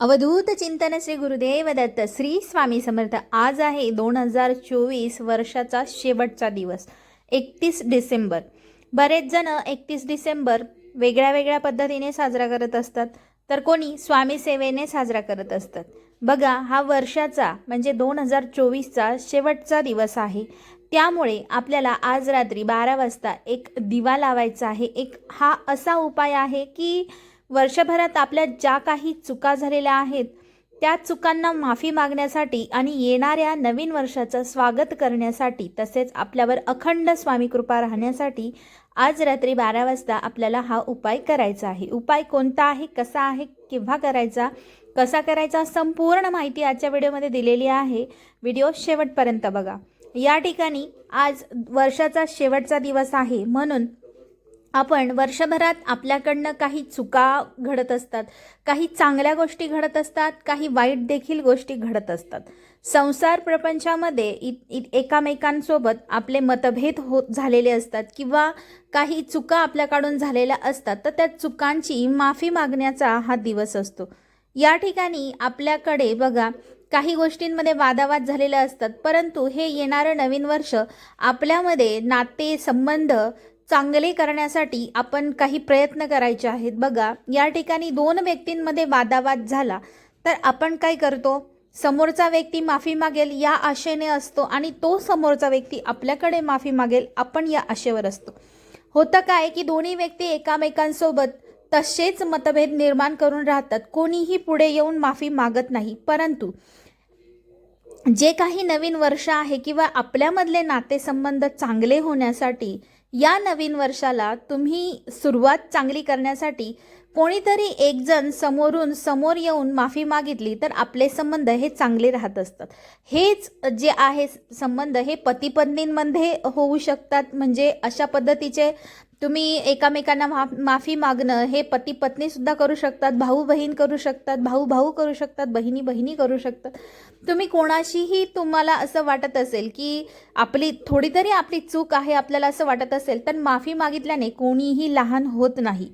अवधूत चिंतन श्री गुरुदेव दत्त श्री स्वामी समर्थ. आज आहे दोन हजार चोवीस वर्षाचा शेवटचा दिवस एकतीस डिसेंबर. बरेच जण एकतीस डिसेंबर वेगळ्या वेगळ्या पद्धतीने साजरा करत असतात तर कोणी स्वामी सेवेने साजरा करत असतात. बघा हा वर्षाचा म्हणजे दोन हजार चोवीसचा शेवटचा दिवस आहे. त्यामुळे आपल्याला आज रात्री बारा वाजता एक दिवा लावायचा आहे. एक हा असा उपाय आहे की वर्षभरात आपल्या ज्या काही चुका झालेल्या आहेत त्या चुकांना माफी मागण्यासाठी आणि येणाऱ्या नवीन वर्षाचं स्वागत करण्यासाठी तसेच आपल्यावर अखंड स्वामी कृपा राहण्यासाठी आज रात्री बारा वाजता आपल्याला हा उपाय करायचा आहे. उपाय कोणता आहे कसा आहे केव्हा करायचा कसा करायचा संपूर्ण माहिती आजच्या व्हिडिओमध्ये दिलेली आहे. व्हिडिओ शेवटपर्यंत बघा. या ठिकाणी आज वर्षाचा शेवटचा दिवस आहे म्हणून आपण वर्षभरात आपल्याकडनं काही चुका घडत असतात काही चांगल्या गोष्टी घडत असतात काही वाईट देखील गोष्टी घडत असतात. संसार प्रपंचामध्ये इ इ एकामेकांसोबत आपले मतभेद होत झालेले असतात किंवा काही चुका आपल्याकडून झालेल्या असतात तर त्या चुकांची माफी मागण्याचा हा दिवस असतो. या ठिकाणी आपल्याकडे बघा काही गोष्टींमध्ये वादावाद झालेले असतात परंतु हे येणारं नवीन वर्ष आपल्यामध्ये नाते संबंध चांगले करण्यासाठी आपण काही प्रयत्न करायचे आहेत. बघा या ठिकाणी दोन व्यक्तींमध्ये वादावाद झाला. तर आपण काय करतो? समोरचा व्यक्ती माफी मागेल या आशेने असतो आणि तो समोरचा व्यक्ती आपल्याकडे माफी मागेल आपण या आशेवर असतो. होतं काय की दोन्ही व्यक्ती एकामेकांसोबत तसेच मतभेद निर्माण करून राहतात. कोणीही पुढे येऊन माफी मागत नाही. परंतु जे काही नवीन वर्ष आहे किंवा आपल्यामधले नातेसंबंध चांगले होण्यासाठी या नवीन वर्षाला तुम्ही सुरुवात चांगली करण्यासाठी कोणीतरी एकजण समोरून समोर येऊन माफी मागितली तर आपले संबंध हे चांगले राहत असतात. हेच जे आहे संबंध हे पती पत्नींमध्ये होऊ शकतात. म्हणजे अशा पद्धतीचे तुम्ही एकामेकांना मा माफी मागणं हे पती पत्नीसुद्धा करू शकतात भाऊ बहीण करू शकतात भाऊ भाऊ करू शकतात बहिणी बहिणी करू शकतात. तुम्ही कोणाशीही तुम्हाला असं वाटत असेल की आपली थोडी तरी आपली चूक आहे आपल्याला असं वाटत असेल तर माफी मागितल्याने कोणीही लहान होत नाही.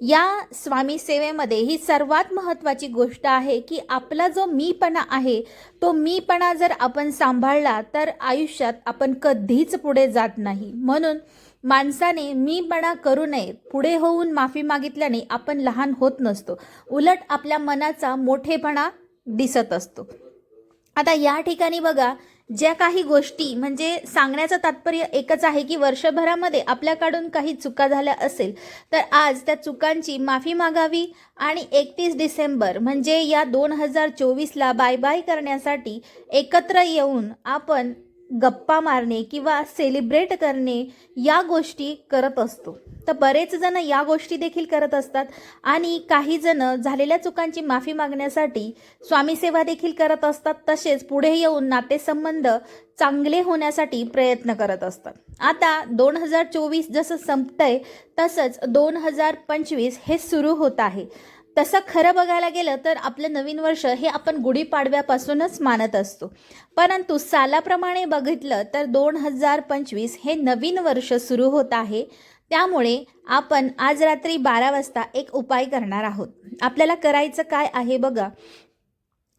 या स्वामी सेवेमध्ये ही सर्वात महत्त्वाची गोष्ट आहे की आपला जो मीपणा आहे तो मीपणा जर आपण सांभाळला तर आयुष्यात आपण कधीच पुढे जात नाही. म्हणून माणसाने मीपणा करू नये पुढे होऊन माफी मागितल्याने आपण लहान होत नसतो. उलट आपल्या मनाचा मोठेपणा दिसत असतो. आता या ठिकाणी बघा ज्या काही गोष्टी म्हणजे सांगण्याचं तात्पर्य एकच आहे की वर्षभरामध्ये आपल्याकडून काही चुका झाल्या असेल तर आज त्या चुकांची माफी मागावी आणि एकतीस डिसेंबर म्हणजे या दोन हजार चोवीसला बाय बाय करण्यासाठी एकत्र येऊन आपण गप्पा मारणे किंवा सेलिब्रेट करणे या गोष्टी करत असतो. तर बरेच जण या गोष्टी देखील करत असतात आणि काही जण झालेल्या चुकांची माफी मागण्यासाठी स्वामीसेवा देखील करत असतात. तसेच पुढे येऊन नातेसंबंध चांगले होण्यासाठी प्रयत्न करत असतात. आता दोन हजार चोवीस जसं संपतंय तसंच दोन हजार पंचवीस हे सुरू होत आहे. तसं खरं बघायला गेलं तर आपलं नवीन वर्ष हे आपण गुढीपाडव्यापासूनच मानत असतो. परंतु सालाप्रमाणे बघितलं तर दोन हजार पंचवीस हे नवीन वर्ष सुरू होत आहे. त्यामुळे आपण आज रात्री बारा वाजता एक उपाय करणार आहोत. आपल्याला करायचं काय आहे बघा.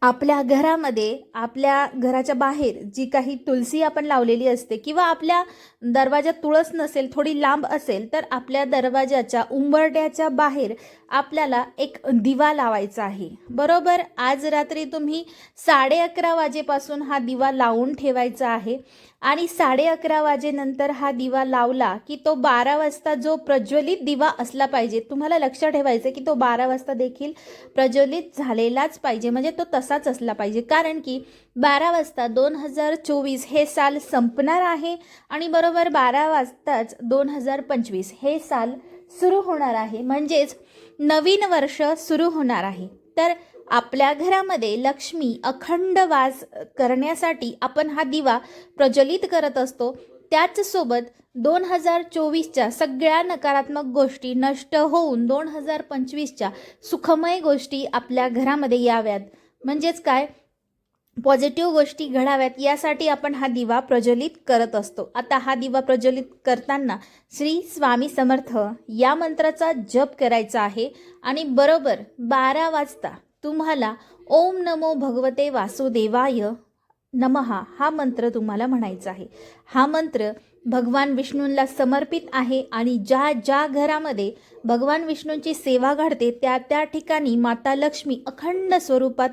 आपल्या घरामध्ये आपल्या घराच्या बाहेर जी काही तुलसी आपण लावलेली असते किंवा आपल्या दरवाजात तुळस नसेल थोडी लांब असेल तर आपल्या दरवाजाच्या उंबरट्याच्या बाहेर आपल्याला एक दिवा लावायचा आहे. बरोबर? आज रात्री तुम्ही साडे अकरा वाजेपासून हा दिवा लावून ठेवायचा आहे आणि साडे अकरा वाजेनंतर हा दिवा लावला की तो बारा वाजता जो प्रज्वलित दिवा असला पाहिजे तुम्हाला लक्ष ठेवायचं की तो बारा वाजता देखील प्रज्वलित झालेलाच पाहिजे. म्हणजे तो तसा असाच असला पाहिजे. कारण की बारा वाजता दोन हजार चोवीस हे साल संपणार आहे आणि बरोबर बारा वाजताच दोन हजार पंचवीस हे साल सुरू होणार आहे. म्हणजेच नवीन वर्ष सुरू होणार आहे. तर आपल्या घरामध्ये लक्ष्मी अखंड वास करण्यासाठी आपण हा दिवा प्रज्वलित करत असतो. त्याचसोबत दोन हजार चोवीसच्या सगळ्या नकारात्मक गोष्टी नष्ट होऊन दोन हजार पंचवीसच्या सुखमय गोष्टी आपल्या घरामध्ये याव्यात. म्हणजेच काय? पॉझिटिव्ह गोष्टी घडाव्यात यासाठी आपण हा दिवा प्रज्वलित करत असतो. आता हा दिवा प्रज्वलित करताना श्री स्वामी समर्थ या मंत्राचा जप करायचा आहे आणि बरोबर बारा वाजता तुम्हाला ओम नमो भगवते वासुदेवाय नमहा हा मंत्र तुम्हाला म्हणायचा आहे. हा मंत्र भगवान विष्णूंना समर्पित आहे आणि ज्या ज्या घरामध्ये भगवान विष्णूंची सेवा घडते त्या त्या ठिकाणी माता लक्ष्मी अखंड स्वरूपात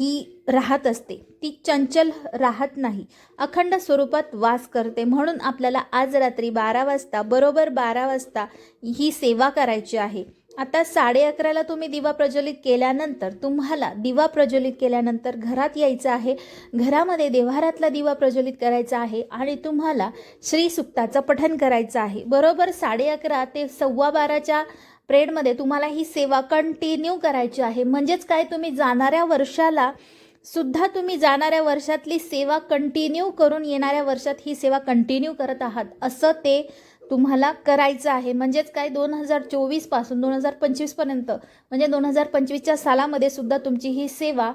ही राहत असते. ती चंचल राहत नाही. अखंड स्वरूपात वास करते. म्हणून आपल्याला आज रात्री बारा वाजता बरोबर बारा वाजता ही सेवा करायची आहे. आता साडे अकराला तुम्ही दिवा प्रज्वलित केल्यानंतर तुम्हाला दिवा प्रज्वलित केल्यानंतर घरात यायचं आहे. घरामध्ये देव्हारातला दिवा प्रज्वलित करायचा आहे आणि तुम्हाला श्री सुक्ताचं करायचं आहे. बरोबर साडे अकरा ते सव्वा बाराच्या प्रेडमध्ये तुम्हाला ही सेवा कंटिन्यू करायची आहे. म्हणजेच काय? तुम्ही जाणाऱ्या वर्षाला सुद्धा तुम्ही जाणाऱ्या वर्षातली सेवा कंटिन्यू करून येणाऱ्या वर्षात ही सेवा कंटिन्यू करत आहात. असं ते तुम्हाला करायचं आहे. म्हणजेच काय? दोन हजार चोवीसपासून दोन हजार पंचवीसपर्यंत म्हणजे दोन हजार पंचवीसच्या सालामध्ये सुद्धा तुमची ही सेवा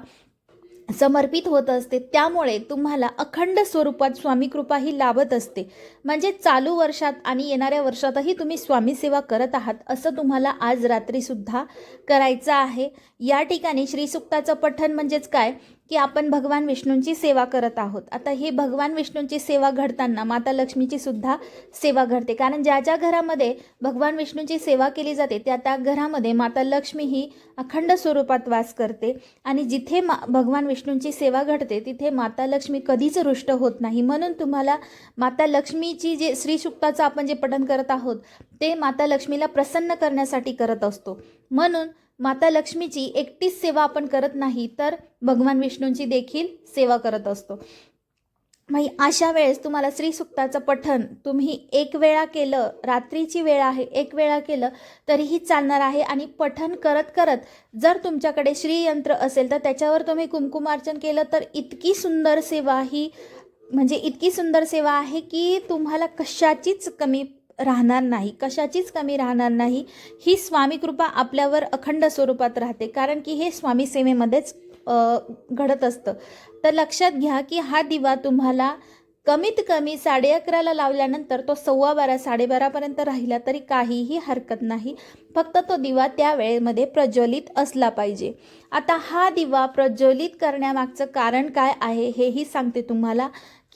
समर्पित होत असते. त्यामुळे तुम्हाला अखंड स्वरूपात स्वामी कृपा ही लाभत असते. म्हणजे चालू वर्षात आणि येणाऱ्या वर्षातही तुम्ही स्वामी सेवा करत आहात असं तुम्हाला आज रात्रीसुद्धा करायचं आहे. या ठिकाणी श्रीसुक्ताचं पठण म्हणजेच काय? की आपण भगवान विष्णूंची सेवा करत आहोत. आता ही भगवान विष्णूंची सेवा घडताना माता लक्ष्मीची सुद्धा सेवा घडते. कारण ज्या ज्या घरामध्ये भगवान विष्णूंची सेवा केली जाते त्या त्या घरामध्ये माता लक्ष्मी ही अखंड स्वरूपात वास करते. आणि जिथे मा भगवान विष्णूंची सेवा घडते तिथे माता लक्ष्मी कधीच रुष्ट होत नाही. म्हणून तुम्हाला माता लक्ष्मीची जे श्रीसुक्ताचं आपण जे पठण करत आहोत ते माता लक्ष्मीला प्रसन्न करण्यासाठी करत असतो. म्हणून माता लक्ष्मीची एकटीच सेवा आपण करत नाही तर भगवान विष्णूंची देखील सेवा करत असतो. मग अशा वेळेस तुम्हाला श्रीसुक्ताचं पठण तुम्ही एक वेळा केलं रात्रीची वेळ आहे एक वेळा केलं तरीही चालणार आहे आणि पठण करत करत जर तुमच्याकडे श्रीयंत्र असेल तर त्याच्यावर तुम्ही कुंकुमार्चन केलं तर इतकी सुंदर सेवा ही म्हणजे इतकी सुंदर सेवा आहे की तुम्हाला कशाचीच कमी राहणार नाही कशाचीच कमी राहणार नाही. ही स्वामी कृपा आपल्यावर अखंड स्वरूपात राहते कारण की हे स्वामी सेवेमध्येच घडत असतं. तर लक्षात घ्या की हा दिवा तुम्हाला कमीत कमी साडे अकराला लावल्यानंतर तो सव्वा बारा साडेबारापर्यंत राहिला तरी काहीही हरकत नाही. फक्त तो दिवा त्या वेळेमध्ये प्रज्वलित असला पाहिजे. आता हा दिवा प्रज्वलित करण्यामागचं कारण काय आहे हेही सांगते तुम्हाला.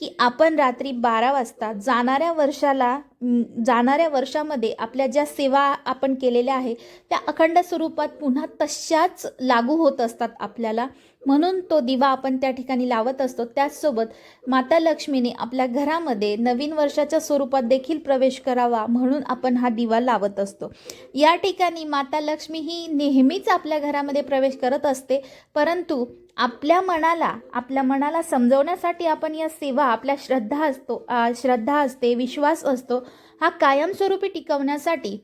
की आपण रात्री बारा वाजता जाणाऱ्या वर्षाला जाणाऱ्या वर्षामध्ये आपल्या ज्या सेवा आपण केलेल्या आहे त्या अखंड स्वरूपात पुन्हा तशाच लागू होत असतात आपल्याला. म्हणून तो दिवा आपण त्या ठिकाणी लावत असतो. त्याचसोबत माता लक्ष्मीने आपल्या घरामध्ये नवीन वर्षाच्या स्वरूपात देखील प्रवेश करावा म्हणून आपण हा दिवा लावत असतो. या ठिकाणी माता लक्ष्मी ही नेहमीच आपल्या घरामध्ये प्रवेश करत असते परंतु आपल्या मनाला आपल्या मनाला समजवण्यासाठी आपण या सेवा आपल्या श्रद्धा असतो श्रद्धा असते विश्वास असतो हा कायमस्वरूपी टिकवण्यासाठी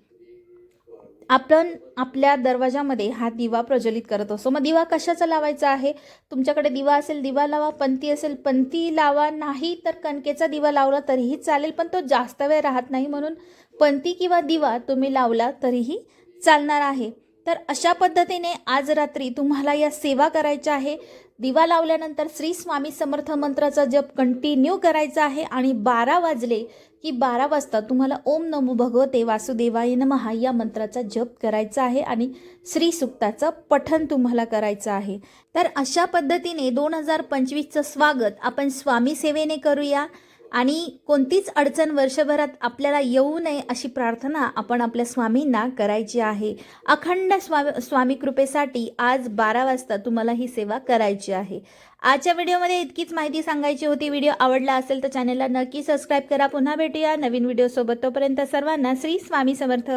आपण आपल्या दरवाजामध्ये हा दिवा प्रज्वलित करत असतो. मग दिवा कशाचा लावायचा आहे? तुमच्याकडे दिवा असेल दिवा लावा. पंती असेल पंती लावा. नाही तर कणकेचा दिवा लावला तरीही चालेल पण तो जास्त वेळ राहत नाही म्हणून पंती किंवा दिवा तुम्ही लावला तरीही चालणार आहे. तर अशा पद्धतीने आज रात्री तुम्हाला या सेवा करायच्या आहे. दिवा लावल्यानंतर श्री स्वामी समर्थ मंत्राचा जप कंटिन्यू करायचा आहे आणि बारा वाजले की बारा वाजता तुम्हाला ओम नमो भगवते वासुदेवाय नमः या मंत्राचा जप करायचा आहे आणि श्री सुक्ताचं पठन तुम्हाला करायचं आहे. तर अशा पद्धतीने दोन हजार पंचवीसचं स्वागत आपण स्वामी सेवेने करूया. आणि कोणतीच अडचण वर्षभरात आपल्याला येऊ नये अशी प्रार्थना आपण आपल्या स्वामींना करायची आहे. अखंड स्वामी स्वामी कृपेसाठी आज बारा वाजता तुम्हाला ही सेवा करायची आहे. आजच्या व्हिडिओमध्ये इतकीच माहिती सांगायची होती. व्हिडिओ आवडला असेल तर चॅनलला नक्की सबस्क्राईब करा. पुन्हा भेटूया नवीन व्हिडिओसोबत. तोपर्यंत सर्वांना श्री स्वामी समर्थ.